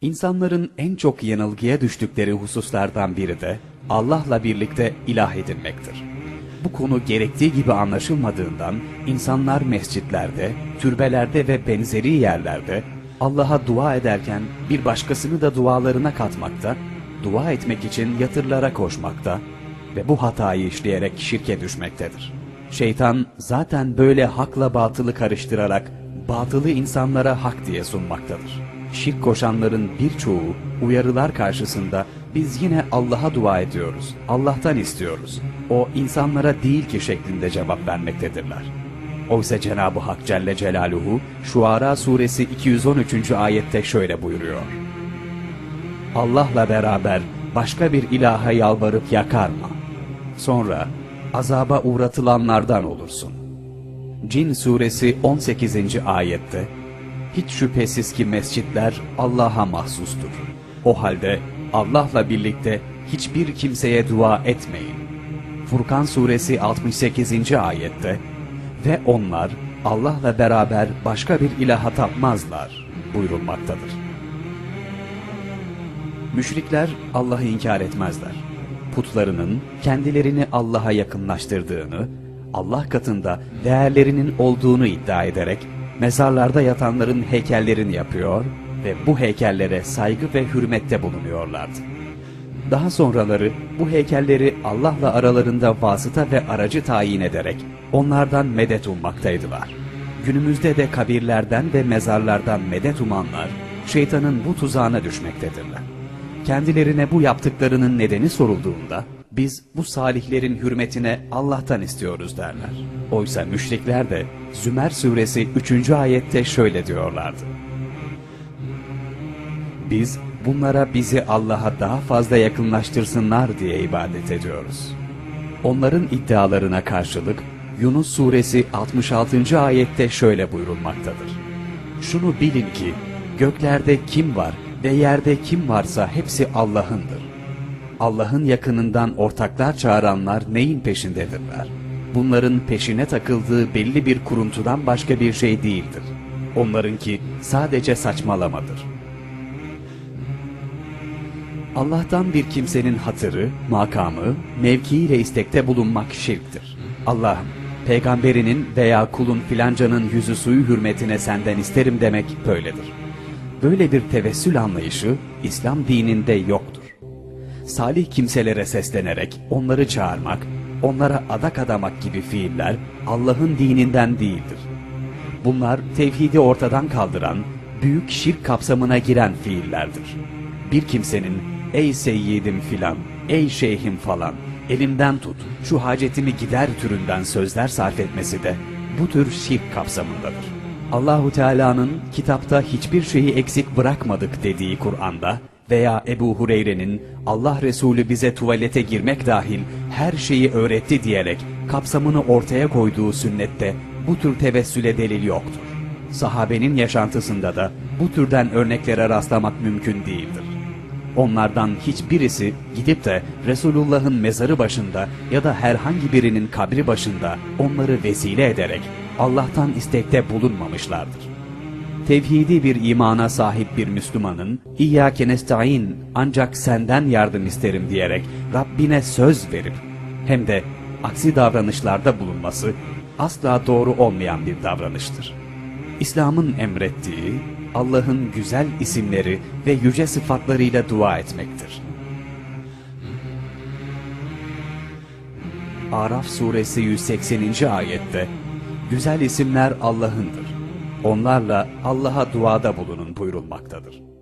İnsanların en çok yanılgıya düştükleri hususlardan biri de Allah'la birlikte ilah edinmektir. Bu konu gerektiği gibi anlaşılmadığından insanlar mescitlerde, türbelerde ve benzeri yerlerde Allah'a dua ederken bir başkasını da dualarına katmakta, dua etmek için yatırlara koşmakta ve bu hatayı işleyerek şirke düşmektedir. Şeytan zaten böyle hakla batılı karıştırarak batılı insanlara hak diye sunmaktadır. Şirk koşanların birçoğu uyarılar karşısında biz yine Allah'a dua ediyoruz, Allah'tan istiyoruz. O insanlara değil ki şeklinde cevap vermektedirler. Oysa Cenab-ı Hak Celle Celaluhu Şuara suresi 213. ayette şöyle buyuruyor. Allah'la beraber başka bir ilaha yalvarıp yakarma. Sonra azaba uğratılanlardan olursun. Cin suresi 18. ayette hiç şüphesiz ki mescitler Allah'a mahsustur. O halde Allah'la birlikte hiçbir kimseye dua etmeyin. Furkan suresi 68. ayette ve onlar Allah'la beraber başka bir ilaha tapmazlar buyurulmaktadır. Müşrikler Allah'ı inkar etmezler. Putlarının kendilerini Allah'a yakınlaştırdığını, Allah katında değerlerinin olduğunu iddia ederek mezarlarda yatanların heykellerini yapıyor ve bu heykellere saygı ve hürmette bulunuyorlardı. Daha sonraları bu heykelleri Allah'la aralarında vasıta ve aracı tayin ederek onlardan medet ummaktaydılar. Günümüzde de kabirlerden ve mezarlardan medet umanlar şeytanın bu tuzağına düşmektedirler. Kendilerine bu yaptıklarının nedeni sorulduğunda biz bu salihlerin hürmetine Allah'tan istiyoruz derler. Oysa müşrikler de Zümer suresi 3. ayette şöyle diyorlardı. Biz bunlara bizi Allah'a daha fazla yakınlaştırsınlar diye ibadet ediyoruz. Onların iddialarına karşılık Yunus suresi 66. ayette şöyle buyurulmaktadır. Şunu bilin ki göklerde kim var ve yerde kim varsa hepsi Allah'ındır. Allah'ın yakınından ortaklar çağıranlar neyin peşindedirler? Bunların peşine takıldığı belli bir kuruntudan başka bir şey değildir. Onlarınki sadece saçmalamadır. Allah'tan bir kimsenin hatırı, makamı, mevkiiyle istekte bulunmak şirktir. Allah'ım, peygamberinin veya kulun filancanın yüzü suyu hürmetine senden isterim demek böyledir. Böyle bir tevessül anlayışı İslam dininde yoktur. Salih kimselere seslenerek onları çağırmak, onlara adak adamak gibi fiiller Allah'ın dininden değildir. Bunlar tevhidi ortadan kaldıran, büyük şirk kapsamına giren fiillerdir. Bir kimsenin ey seyyidim filan, ey şeyhim falan, elimden tut, şu hacetimi gider türünden sözler sarf etmesi de bu tür şirk kapsamındadır. Allahu Teala'nın kitapta hiçbir şeyi eksik bırakmadık dediği Kur'an'da veya Ebu Hureyre'nin Allah Resulü bize tuvalete girmek dahil her şeyi öğretti diyerek kapsamını ortaya koyduğu sünnette bu tür tevessüle delil yoktur. Sahabenin yaşantısında da bu türden örneklere rastlamak mümkün değildir. Onlardan hiçbirisi gidip de Resulullah'ın mezarı başında ya da herhangi birinin kabri başında onları vesile ederek Allah'tan istekte bulunmamışlardır. Tevhidi bir imana sahip bir Müslümanın İyyâke nesta'in ancak senden yardım isterim diyerek Rabbine söz verip hem de aksi davranışlarda bulunması asla doğru olmayan bir davranıştır. İslam'ın emrettiği Allah'ın güzel isimleri ve yüce sıfatlarıyla dua etmektir. Araf suresi 180. ayette Güzel isimler Allah'ındır. Onlarla Allah'a duada bulunun buyurulmaktadır.